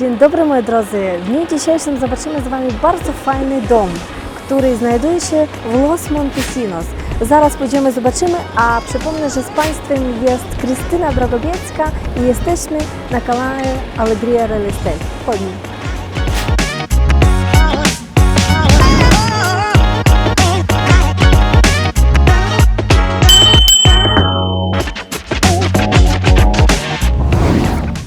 Dzień dobry moi drodzy. W dniu dzisiejszym zobaczymy z Wami bardzo fajny dom, który znajduje się w Los Montesinos. Zaraz pójdziemy, zobaczymy, a przypomnę, że z Państwem jest Krystyna Drogobiecka i jesteśmy na kanale Allegria Real Estate. Chodźmy.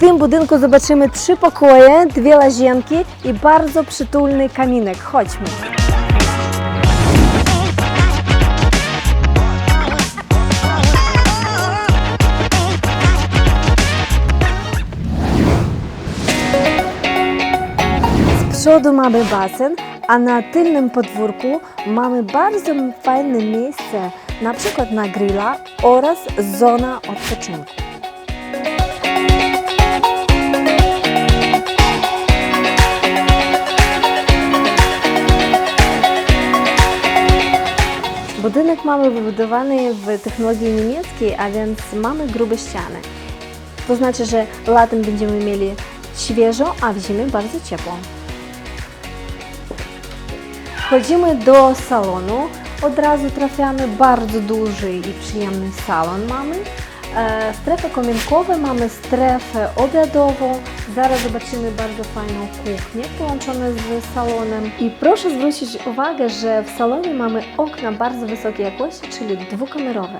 Tym budynku zobaczymy trzy pokoje, dwie łazienki i bardzo przytulny kaminek. Chodźmy. Z przodu mamy basen, a na tylnym podwórku mamy bardzo fajne miejsce, na przykład na grilla oraz zona odpoczynku. Budynek mamy wybudowany w technologii niemieckiej, a więc mamy grube ściany. To znaczy, że latem będziemy mieli świeżo, a w zimie bardzo ciepło. Wchodzimy do salonu. Od razu trafiamy bardzo duży i przyjemny salon mamy. E, strefę kominkowe, mamy strefę obiadową. Zaraz zobaczymy bardzo fajną kuchnię połączoną z salonem. I proszę zwrócić uwagę, że w salonie mamy okna bardzo wysokiej jakości, czyli dwukamerowe.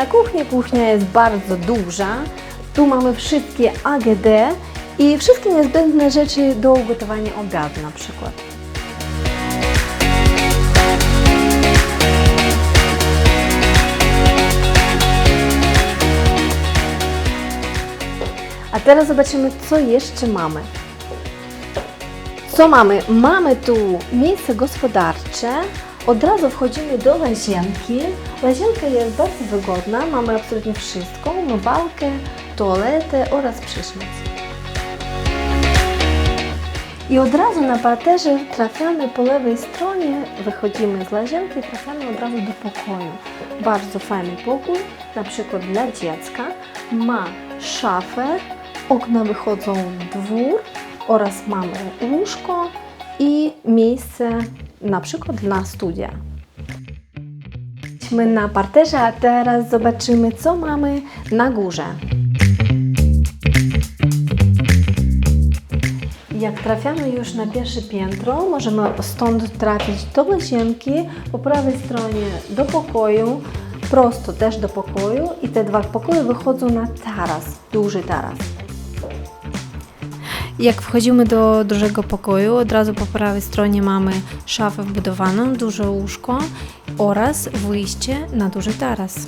Na kuchnię. Kuchnia jest bardzo duża. Tu mamy wszystkie AGD i wszystkie niezbędne rzeczy do ugotowania obiadu na przykład. A teraz zobaczymy, co jeszcze mamy. Co mamy? Mamy tu miejsce gospodarcze. Od razu wchodzimy do łazienki. Łazienka jest bardzo wygodna. Mamy absolutnie wszystko. Umywalkę, toaletę oraz prysznic. I od razu na parterze trafiamy po lewej stronie, wychodzimy z łazienki i trafiamy od razu do pokoju. Bardzo fajny pokój, na przykład dla dziecka. Ma szafę, okna wychodzą w dwór oraz mamy łóżko i miejsce na przykład dla studia. Jesteśmy na parterze, a teraz zobaczymy, co mamy na górze. Jak trafiamy już na pierwsze piętro, możemy stąd trafić do łazienki, po prawej stronie do pokoju, prosto też do pokoju i te dwa pokoje wychodzą na taras, duży taras. Jak wchodzimy do dużego pokoju, od razu po prawej stronie mamy szafę wbudowaną, duże łóżko oraz wyjście na duży taras.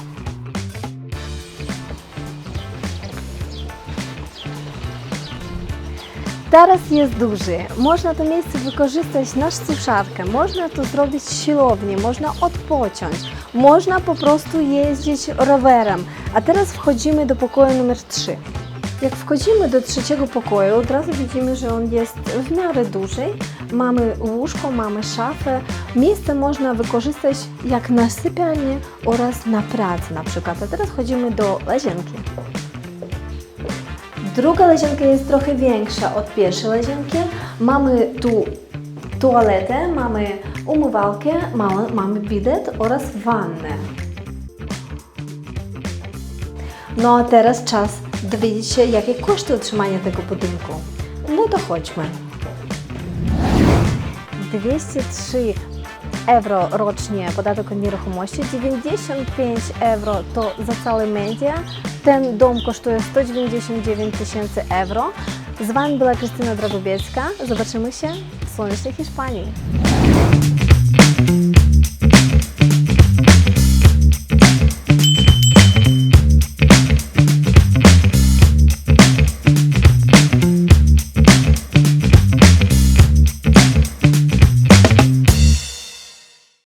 Taras jest duży. Można to miejsce wykorzystać na suszarkę, można tu zrobić siłownię, można odpocząć, można po prostu jeździć rowerem. A teraz wchodzimy do pokoju numer 3. Jak wchodzimy do trzeciego pokoju, od razu widzimy, że on jest w miarę duży. Mamy łóżko, mamy szafę. Miejsce można wykorzystać jak na sypialnię oraz na pracę na przykład. A teraz chodzimy do łazienki. Druga łazienka jest trochę większa od pierwszej łazienki. Mamy tu toaletę, mamy umywalkę, mamy, bidet oraz wannę. No a teraz czas dowiedzieć się, jakie koszty utrzymania tego budynku. No to chodźmy. 203 euro rocznie podatek od nieruchomości, 95 euro to za cały media. Ten dom kosztuje 199 tysięcy euro. Z Wami była Krystyna Drogobiecka. Zobaczymy się w słonecznej Hiszpanii.